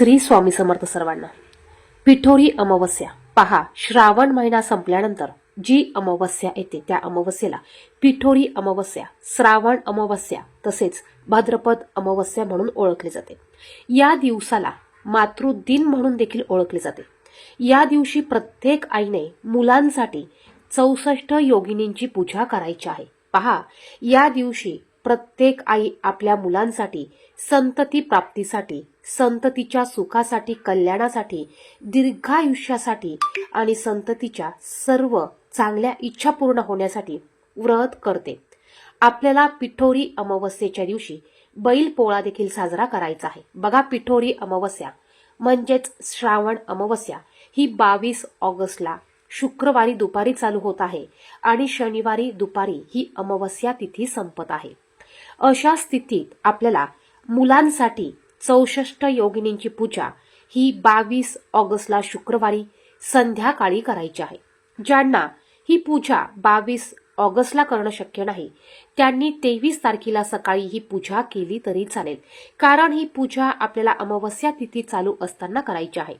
श्री स्वामी समर्थ सर्वांना. पिठोरी अमावस्या. पहा श्रावण महिना संपल्यानंतर जी अमावस्या येते त्या अमावस्येला पिठोरी अमावस्या श्रावण अमावस्या तसेच भाद्रपद अमावस्या म्हणून ओळखले जाते. या दिवसाला मातृदिन म्हणून देखील ओळखले जाते. या दिवशी प्रत्येक आईने मुलांसाठी चौसष्ट योगिनींची पूजा करायची आहे. पहा या दिवशी प्रत्येक आई आपल्या मुलांसाठी संतती प्राप्तीसाठी संततीच्या सुखासाठी कल्याणासाठी दीर्घायुष्यासाठी आणि संततीच्या सर्व चांगल्या इच्छा पूर्ण होण्यासाठी व्रत करते. आपल्याला पिठोरी अमावस्येच्या दिवशी बैल पोळा देखील साजरा करायचा आहे. बघा पिठोरी अमावस्या म्हणजेच श्रावण अमावस्या ही बावीस ऑगस्टला शुक्रवारी दुपारी चालू होत आहे आणि शनिवारी दुपारी ही अमावस्या तिथी संपत आहे. अशा स्थितीत आपल्याला मुलांसाठी चौसष्ट योगिनींची पूजा ही बावीस ऑगस्टला शुक्रवारी संध्याकाळी करायची आहे. ज्यांना ही पूजा बावीस ऑगस्टला करणं शक्य नाही त्यांनी तेवीस तारखेला सकाळी ही पूजा केली तरी चालेल. कारण ही पूजा आपल्याला अमावस्या तिथी चालू असताना करायची आहे.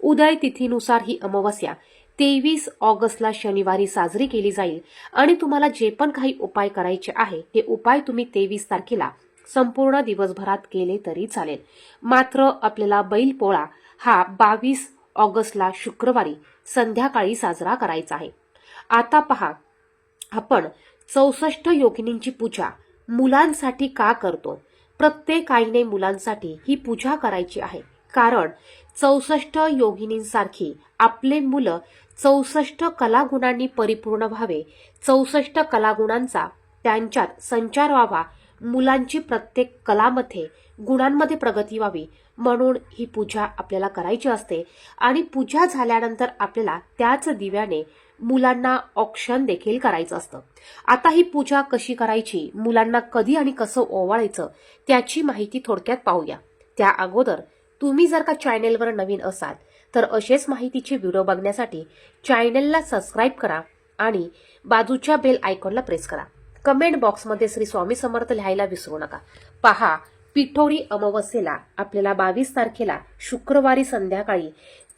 उदय तिथीनुसार ही अमावस्या तेवीस ऑगस्टला शनिवारी साजरी केली जाईल आणि तुम्हाला जे पण काही उपाय करायचे आहे ते उपाय तुम्ही तेवीस तारखेला संपूर्ण दिवसभरात केले तरी चालेल. मात्र आपल्याला बैल पोळा हा बावीस ऑगस्टला शुक्रवारी संध्याकाळी साजरा करायचा आहे. आता पहा आपण चौसष्ट योगिनींची पूजा मुलांसाठी का करतो? प्रत्येक आईने मुलांसाठी ही पूजा करायची आहे. कारण चौसष्ट योगिनींसारखी आपले मुलं चौसष्ट कलागुणांनी परिपूर्ण व्हावे. चौसष्ट कलागुणांचा त्यांच्यात संचार व्हावा. मुलांची प्रत्येक कलामध्ये गुणांमध्ये प्रगती व्हावी. म्हणून ही पूजा आपल्याला करायची असते. आणि पूजा झाल्यानंतर आपल्याला त्याच दिव्याने मुलांना ऑक्शन देखील करायचं असतं. आता ही पूजा कशी करायची? मुलांना कधी आणि कसं ओवाळायचं? त्याची माहिती थोडक्यात पाहूया. त्या अगोदर तुम्ही जर का चॅनेलवर नवीन असाल तर असेच माहितीचे व्हिडिओ बघण्यासाठी चॅनलला सबस्क्राईब करा आणि बाजूच्या बेल आयकॉनला प्रेस करा. कमेंट बॉक्समध्ये श्री स्वामी समर्थ लिहायला विसरू नका. पहा पिठोरी अमावस्येला आपल्याला बावीस तारखेला शुक्रवारी संध्याकाळी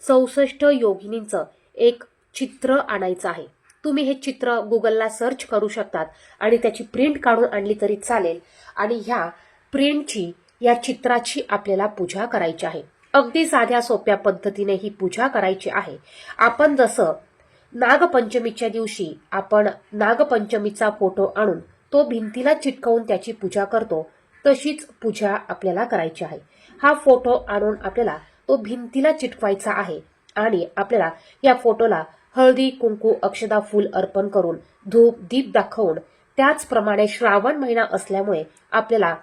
चौसष्ट योगिनींचं एक चित्र आणायचं आहे. तुम्ही हे चित्र गुगलला सर्च करू शकतात आणि त्याची प्रिंट काढून आणली तरी चालेल. आणि ह्या प्रिंटची या चित्राची आपल्याला पूजा करायची आहे. अगदी साध्या सोप्या पद्धतीने ही पूजा करायची आहे. आपण जसं नागपंचमीच्या दिवशी आपण नागपंचमीचा फोटो आणून तो भिंतीला चिटकवून त्याची पूजा करतो तशीच पूजा आपल्याला करायची आहे. हा फोटो आणून आपल्याला तो भिंतीला चिटकवायचा आहे आणि आपल्याला या फोटोला हळदी कुंकू अक्षदा फूल अर्पण करून धूप दीप दाखवून त्याचप्रमाणे श्रावण महिना असल्यामुळे आपल्याला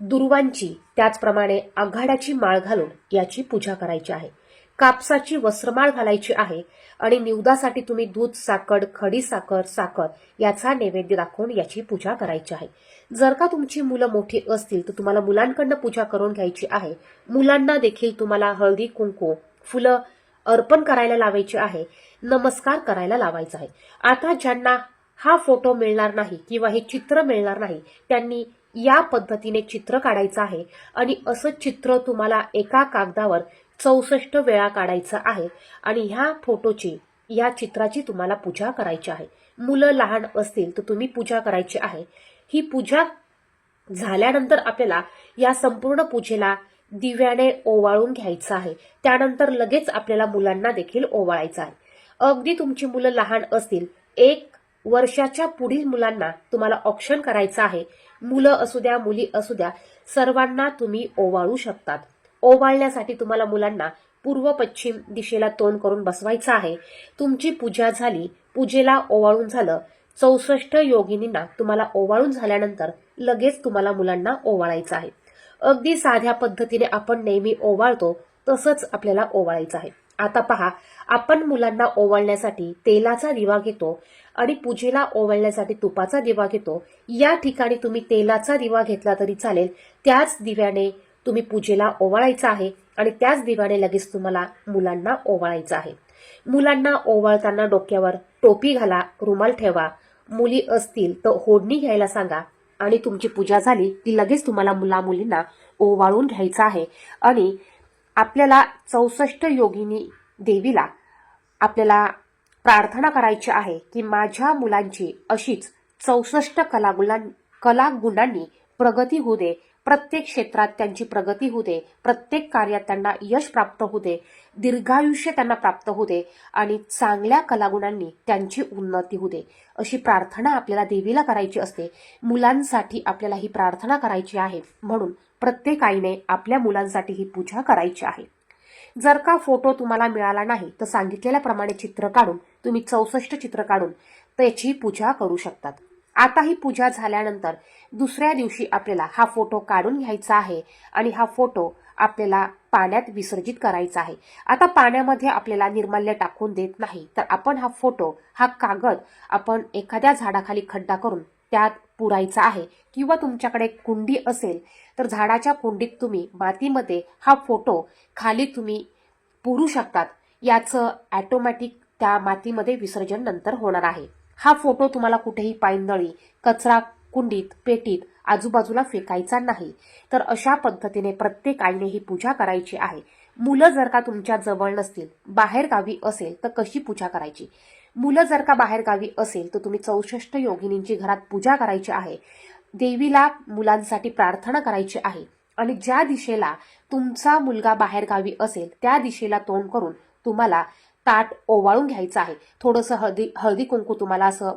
दुर्वांची त्याचप्रमाणे आघाड्याची माळ घालून याची पूजा करायची आहे. कापसाची वस्त्रमाळ घालायची आहे आणि निवदासाठी तुम्ही दूध साखर खडी साखर साखर याचा नैवेद्य दाखवून याची पूजा करायची आहे. जर का तुमची मुलं मोठी असतील तर तुम्हाला मुलांकडनं पूजा करून घ्यायची आहे. मुलांना देखील तुम्हाला हळदी कुंकू फुलं अर्पण करायला लावायची आहे. नमस्कार करायला लावायचा आहे. आता ज्यांना हा फोटो मिळणार नाही किंवा हे चित्र मिळणार नाही त्यांनी या पद्धतीने चित्र काढायचं आहे. आणि असं चित्र तुम्हाला एका कागदावर चौसष्ट वेळा काढायचं आहे. आणि ह्या फोटोची या चित्राची तुम्हाला पूजा करायची आहे. मुलं लहान असतील तर तुम्ही पूजा करायची आहे. ही पूजा झाल्यानंतर आपल्याला या संपूर्ण पूजेला दिव्याने ओवाळून घ्यायचं आहे. त्यानंतर लगेच आपल्याला मुलांना देखील ओवाळायचं आहे. अगदी तुमची मुलं लहान असतील एक वर्षाच्या पुढील मुलांना तुम्हाला ऑप्शन करायचं आहे. मुलं असू द्या मुली असू द्या सर्वांना तुम्ही ओवाळू शकतात. ओवाळण्यासाठी तुम्हाला मुलांना पूर्व पश्चिम दिशेला तोंड करून बसवायचं आहे. तुमची पूजा झाली पूजेला ओवाळून झालं चौसष्ट योगिनींना तुम्हाला ओवाळून झाल्यानंतर लगेच तुम्हाला मुलांना ओवाळायचं आहे. अगदी साध्या पद्धतीने आपण नेहमी ओवाळतो तसंच आपल्याला ओवाळायचं आहे. आता पहा आपण मुलांना ओवाळण्यासाठी तेलाचा दिवा घेतो आणि पूजेला ओवाळण्यासाठी तुपाचा दिवा घेतो. या ठिकाणी तुम्ही तेलाचा दिवा घेतला तरी चालेल. त्याच दिव्याने तुम्ही पूजेला ओवाळायचं आहे आणि त्याच दिव्याने लगेच तुम्हाला मुलांना ओवाळायचं आहे. मुलांना ओवाळताना डोक्यावर टोपी घाला रुमाल ठेवा. मुली असतील तर होडणी घ्यायला सांगा आणि तुमची पूजा झाली की लगेच तुम्हाला मुला मुलींना ओवाळून घ्यायचं आहे. आणि आपल्याला चौसष्ट योगिनी देवीला आपल्याला प्रार्थना करायची आहे की माझ्या मुलांची अशीच चौसष्ट कलागुणां कलागुणांनी प्रगती होऊ दे. प्रत्येक क्षेत्रात त्यांची प्रगती होऊ दे प्रत्येक कार्यात त्यांना यश प्राप्त होऊ दे दीर्घायुष्य त्यांना प्राप्त होऊ दे आणि चांगल्या कलागुणांनी त्यांची उन्नती होऊ दे. अशी प्रार्थना आपल्याला देवीला करायची असते. मुलांसाठी आपल्याला ही प्रार्थना करायची आहे. म्हणून प्रत्येक आईने आपल्या मुलांसाठी ही पूजा करायची आहे. जर का फोटो तुम्हाला मिळाला नाही तर सांगितलेल्याप्रमाणे चित्र काढून तुम्ही चौसष्ट चित्र काढून त्याची पूजा करू शकतात. आता ही पूजा झाल्यानंतर दुसऱ्या दिवशी आपल्याला हा फोटो काढून घ्यायचा आहे आणि हा फोटो आपल्याला पाण्यात विसर्जित करायचा आहे. आता पाण्यामध्ये आपल्याला निर्माल्य टाकून देत नाही. तर आपण हा फोटो हा कागद आपण एखाद्या झाडाखाली खड्डा करून त्यात पुरायचा आहे किंवा तुमच्याकडे कुंडी असेल तर झाडाच्या कुंडीत तुम्ही मातीमध्ये हा फोटो खाली तुम्ही पुरू शकतात. याचं ॲटोमॅटिक त्या मातीमध्ये विसर्जन नंतर होणार आहे. हा फोटो तुम्हाला कुठेही पायंदळी कचरा कुंडीत पेटीत आजूबाजूला फेकायचा नाही. तर अशा पद्धतीने प्रत्येक आईने ही पूजा करायची आहे. मुलं जर का तुमच्या जवळ नसतील बाहेर गावी असेल तर कशी पूजा करायची? मुलं जर का बाहेर गावी असेल तर तुम्ही चौसष्ट योगिनींची घरात पूजा करायची आहे. देवीला मुलांसाठी प्रार्थना करायची आहे. आणि ज्या दिशेला तुमचा मुलगा बाहेर गावी असेल त्या दिशेला तोंड करून तुम्हाला ताट ओवाळून घ्यायचं आहे. थोडंसं हळदी हळदी कुंकू तुम्हाला असं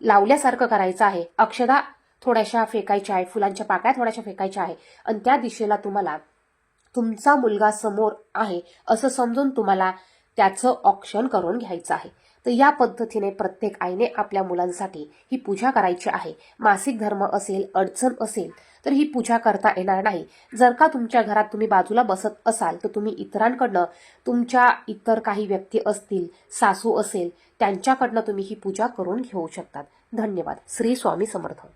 लावल्यासारखं करायचं आहे. अक्षदा थोड्याशा फेकायच्या आहे. फुलांच्या पाकळ्या थोड्याशा फेकायच्या आहे. आणि त्या दिशेला तुम्हाला तुमचा मुलगा समोर आहे असं समजून तुम्हाला त्याचं ऑप्शन करून घ्यायचं आहे. तर या पद्धतीने प्रत्येक आईने आपल्या मुलांसाठी ही पूजा करायची आहे. मासिक धर्म असेल अडचण असेल तर ही पूजा करता येणार नाही. जर का तुमच्या घरात तुम्ही बाजूला बसत असाल तर तुम्ही इतरांकडनं तुमच्या इतर काही व्यक्ती असतील सासू असेल त्यांच्याकडनं तुम्ही ही पूजा करून घेऊ शकतात. धन्यवाद. श्री स्वामी समर्थ.